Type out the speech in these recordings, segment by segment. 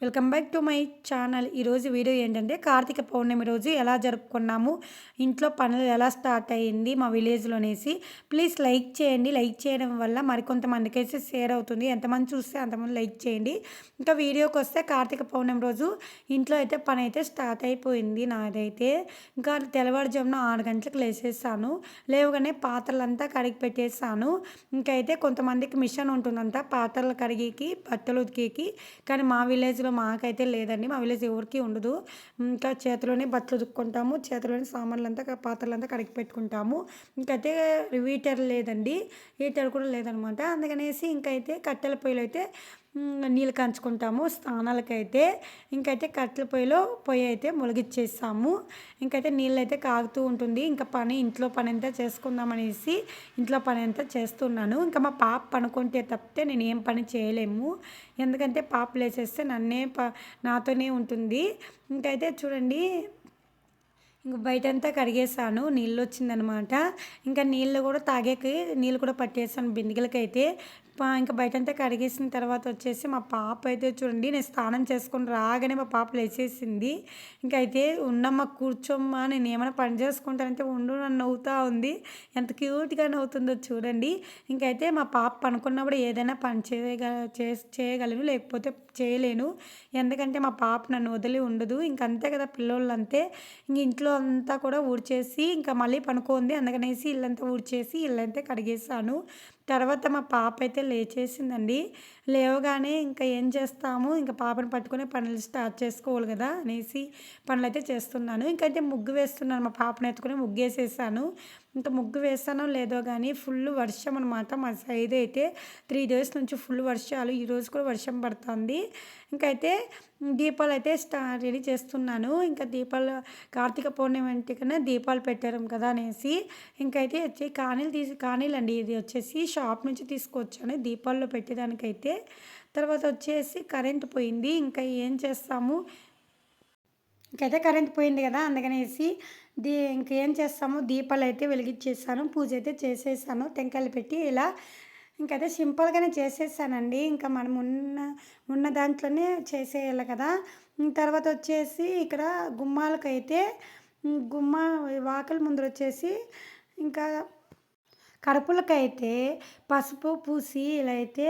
Welcome back to my channel. ఈరోజు video ఏంటంటే కార్తీక పౌర్ణమి రోజు ఎలా జరుపుకున్నాము ఇంట్లో పనులు ఎలా స్టార్ట్ అయ్యింది మా విలేజ్లోనేసి ప్లీజ్ లైక్ చేయండి. లైక్ చేయడం వల్ల మరికొంతమందికి అయితే షేర్ అవుతుంది. ఎంతమంది చూస్తే అంతమంది లైక్ చేయండి. ఇంకా వీడియోకి వస్తే కార్తీక పౌర్ణమి రోజు ఇంట్లో అయితే పని అయితే స్టార్ట్ అయిపోయింది నాదైతే. ఇంకా తెల్లవారుజామున ఆరు గంటలకు లేసేసాను. లేవగానే పాత్రలంతా కడిగి పెట్టేసాను. ఇంకైతే కొంతమందికి మిషన్ ఉంటుందంట పాత్రలు కడిగికి బట్టలు ఉతికేకి. కానీ మా విలేజ్ విలేజ్లో మాకైతే లేదండి. మా విలేజ్ ఎవరికి ఉండదు. ఇంకా చేతిలోనే బట్టలు ఉతుక్కుంటాము. చేతిలోనే సామాన్లు అంతా పాత్రలు అంతా కడిగి పెట్టుకుంటాము. ఇంకైతే హీటర్ లేదండి. హీటర్ కూడా లేదనమాట. అందుకనేసి ఇంకైతే కట్టెల పొయ్యిలు అయితే నీళ్ళు కంచుకుంటాము. స్నానాలకైతే ఇంకైతే కట్టెల పొయ్యిలో పొయ్యి అయితే ములిగిచ్చేస్తాము. ఇంకైతే నీళ్ళు అయితే కాగుతూ ఉంటుంది. ఇంకా పని ఇంట్లో పని అంతా చేసుకుందామనేసి ఇంట్లో పని అంతా చేస్తున్నాను. ఇంకా మా పాప పనుకుంటే తప్పితే నేను ఏం పని చేయలేము. ఎందుకంటే పాప లేచేస్తే నన్నే ప నాతోనే ఉంటుంది. ఇంకైతే చూడండి ఇంక బయటంతా కడిగేసాను నీళ్ళు వచ్చిందనమాట ఇంకా నీళ్ళు కూడా తాగేకి నీళ్ళు కూడా పట్టేసాను బిందిగలకైతే ఇంకా బయటంతా కడిగేసిన తర్వాత వచ్చేసి మా పాప అయితే చూడండి నేను స్నానం చేసుకొని రాగానే మా పాప లేచేసింది. ఇంకా అయితే ఉన్నమ్మా కూర్చోమ్మా నేను ఏమైనా పని చేసుకుంటానంటే ఉండు నన్ను నవ్వుతూ ఉంది. ఎంత క్యూట్గా నవ్వుతుందో చూడండి. ఇంకైతే మా పాప పనుకున్నప్పుడు ఏదైనా పని చేయగ చేయగలను లేకపోతే చేయలేను. ఎందుకంటే మా పాప నన్ను వదిలి ఉండదు. ఇంకంతే కదా పిల్లోళ్ళు అంతే ఇంక ఇంట్లో అంతా కూడా ఊడ్చేసి ఇంకా మళ్ళీ పనుకోంది. అందుకనేసి ఇల్లంతా ఊడ్చేసి ఇల్లంతా కడిగేసాను తర్వాత మా పాప అయితే లేచేసిందండి. లేవగానే ఇంకా ఏం చేస్తాము? ఇంకా పాపను పట్టుకునే పనులు స్టార్ట్ చేసుకోవాలి కదా అనేసి పనులు అయితే చేస్తున్నాను. ఇంకైతే ముగ్గు వేస్తున్నాను. మా పాపను ఎత్తుకుని ముగ్గు వేసేసాను ఇంత ముగ్గు వేస్తానో లేదో కానీ ఫుల్ వర్షం అనమాట మా సైడ్ అయితే త్రీ డేస్ నుంచి ఫుల్ వర్షాలు. ఈరోజు కూడా వర్షం పడుతుంది. ఇంకైతే దీపాలు అయితే స్టా రెడీ చేస్తున్నాను. ఇంకా దీపాలు కార్తీక పౌర్ణమి అంటే కన్నా దీపాలు పెట్టారు కదా అనేసి. ఇంకైతే వచ్చి కానీలు తీసి కానీలు అండి ఇది వచ్చేసి షాప్ నుంచి తీసుకొచ్చాను దీపాల్లో పెట్టేదానికైతే. తర్వాత వచ్చేసి కరెంట్ పోయింది. ఇంకా ఏం చేస్తాము? ఇంకైతే కరెంట్ పోయింది కదా అందుకనేసి దీ ఇంకేం చేస్తాము? దీపాలు అయితే వెలిగించేసాను పూజ అయితే చేసేసాను టెంకాయలు పెట్టి ఇలా ఇంకైతే సింపుల్గానే చేసేసానండి. ఇంకా మనం ఉన్న ఉన్న దాంట్లోనే చేసేయాలి కదా. తర్వాత వచ్చేసి ఇక్కడ గుమ్మాలకైతే గుమ్మ వాకల ముందు వచ్చేసి ఇంకా కడుపులకైతే పసుపు పూసి ఇలా అయితే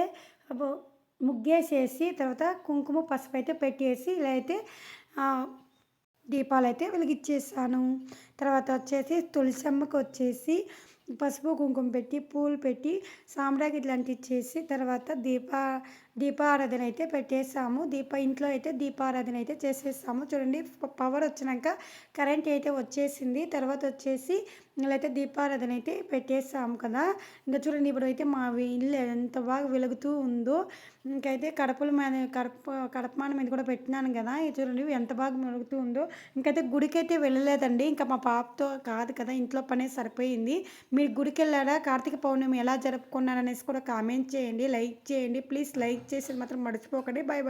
ముగ్గేసేసి తర్వాత కుంకుమ పసుపు అయితే పెట్టేసి ఇలా అయితే దీపాలు అయితే వెలిగించేసాను తర్వాత వచ్చేసి తులసమ్మకి వచ్చేసి పసుపు కుంకుమ పెట్టి పూలు పెట్టి సాంబ్రాకి ఇట్లాంటివి చేసి తర్వాత దీప దీపారాధన అయితే పెట్టేసాము దీప ఇంట్లో అయితే దీపారాధన అయితే చేసేసాము. చూడండి పవర్ వచ్చినాక కరెంట్ అయితే వచ్చేసింది. తర్వాత వచ్చేసి అయితే దీపారాధన అయితే పెట్టేసాము కదా. ఇంకా చూడండి ఇప్పుడు అయితే మా ఇల్లు ఎంత బాగా వెలుగుతూ ఉందో. ఇంకైతే కడపల మీద కడప కడపమాన మీద కూడా పెట్టినాను కదా. చూడండి ఎంత బాగా వెలుగుతూ ఉందో. ఇంకైతే గుడికైతే వెళ్ళలేదండి. ఇంకా మా పాపతో కాదు కదా ఇంట్లో పనే సరిపోయింది. మీరు గుడికి వెళ్ళారా కార్తీక పౌర్ణమి ఎలా జరుపుకున్నారనేసి కూడా కామెంట్ చేయండి లైక్ చేయండి. ప్లీజ్ లైక్ చేసేది మాత్రం మర్చిపోకండి. Bye bye